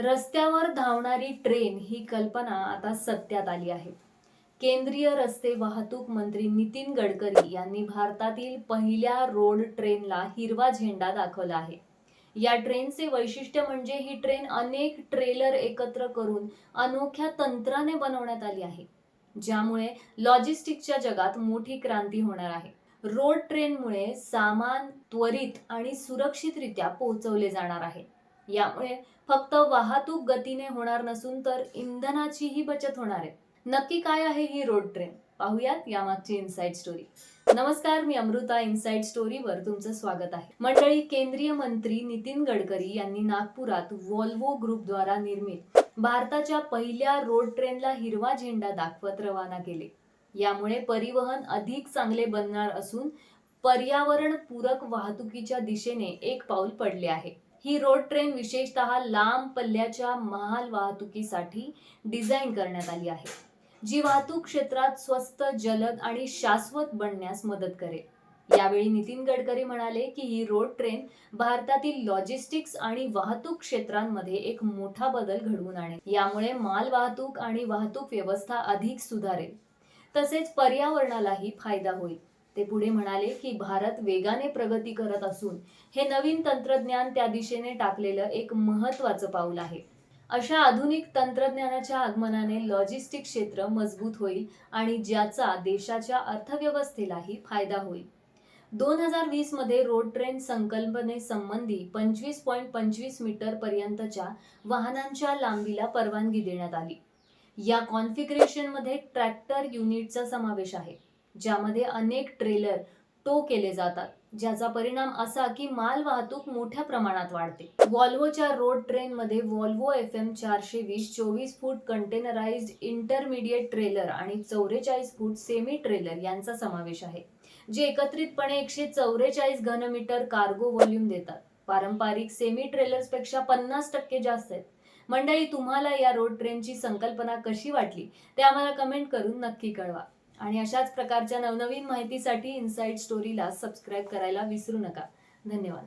रस्त्यावर धावणारी ट्रेन ही कल्पना आता सत्यात आली आहे. केंद्रीय रस्ते वाहतूक मंत्री नितीन गडकरी यांनी भारतातील पहिल्या रोड ट्रेनला हिरवा झेंडा दाखवला आहे. या ट्रेनचे वैशिष्ट्य म्हणजे ही ट्रेन अनेक ट्रेलर एकत्र करून अनोख्या तंत्राने बनवण्यात आली आहे ज्यामुळे लॉजिस्टिकच्या जगात मोठी क्रांती होणार आहे. रोड ट्रेनमुळे सामान त्वरित आणि सुरक्षितरित्या पोहोचवले जाणार आहे. यामुळे फक्त वाहतूक गतीने होणार नसून तर इंधनाचीही बचत होणार आहे. नक्की काय आहे ही रोड ट्रेन पाहूयात यामागची इनसाइड स्टोरी नमस्कार मी अमृता. इनसाइड स्टोरीवर तुमचं स्वागत आहे. मंडळी केंद्रीय मंत्री नितीन गडकरी यांनी नागपुरात वॉल्वो ग्रुपद्वारा निर्मित भारताच्या पहिल्या रोड ट्रेनला हिरवा झेंडा दाखवत रवाना केले. यामुळे परिवहन अधिक चांगले बनणार असून पर्यावरण पूरक वाहतुकीच्या दिशेने एक पाऊल पडले आहे. ही रोड ट्रेन विशेषतः लांब पल्ल्याच्या महाल वाहतुकीसाठी डिझाईन करण्यात आली आहे जी वाहतूक क्षेत्रात स्वस्त जलद आणि शाश्वत बनण्यास मदत करेल. यावेळी नितीन गडकरी म्हणाले की ही रोड ट्रेन भारतातील लॉजिस्टिक्स आणि वाहतूक क्षेत्रांमध्ये एक मोठा बदल घडवून आणेल. यामुळे माल वाहतूक आणि वाहतूक व्यवस्था अधिक सुधारेल. तसेच पर्यावरणालाही फायदा होईल. ते पुढे म्हणाले की भारत वेगाने प्रगती करत असून हे नवीन तंत्रज्ञान त्या दिशेने टाकलेलं एक महत्वाचं पाऊल आहे. अशा आधुनिक तंत्रज्ञानाच्या आगमनाने लॉजिस्टिक क्षेत्र मजबूत होईल आणि ज्याचा देशाच्या अर्थव्यवस्थेलाही फायदा होईल. दोन हजार वीसमध्ये रोड ट्रेन संकल्पनेसंबंधी पंचवीस पॉईंट पंचवीस मीटर पर्यंतच्या वाहनांच्या लांबीला परवानगी देण्यात आली. या कॉन्फिगरेशनमध्ये ट्रॅक्टर युनिटचा समावेश आहे. ज्यामध्ये अनेक ट्रेलर टो केले जातात ज्याचा परिणाम असा की माल वाहतूक मोठ्या प्रमाणात वाढते. वॉल्वोच्या रोड ट्रेनमध्ये वॉल्वो एफ एम चारशे वीस चोवीस फूट कंटेनराइज्ड इंटरमिडिएट ट्रेलर आणि चौवेचाळीस फूट सेमी ट्रेलर यांचा समावेश आहे जे एकत्रितपणे एकशे चौवेचाळीस घनमीटर कार्गो व्हॉल्यूम देतात. पारंपरिक सेमी ट्रेलर्सपेक्षा पन्नास टक्के जास्त आहेत. मंडळी तुम्हाला या रोड ट्रेनची संकल्पना कशी वाटली? ते आम्हाला कमेंट करून नक्की कळवा. आणि अशाच प्रकारच्या नवनवीन माहितीसाठी इन्साईट स्टोरीला सबस्क्राईब करायला विसरू नका. धन्यवाद.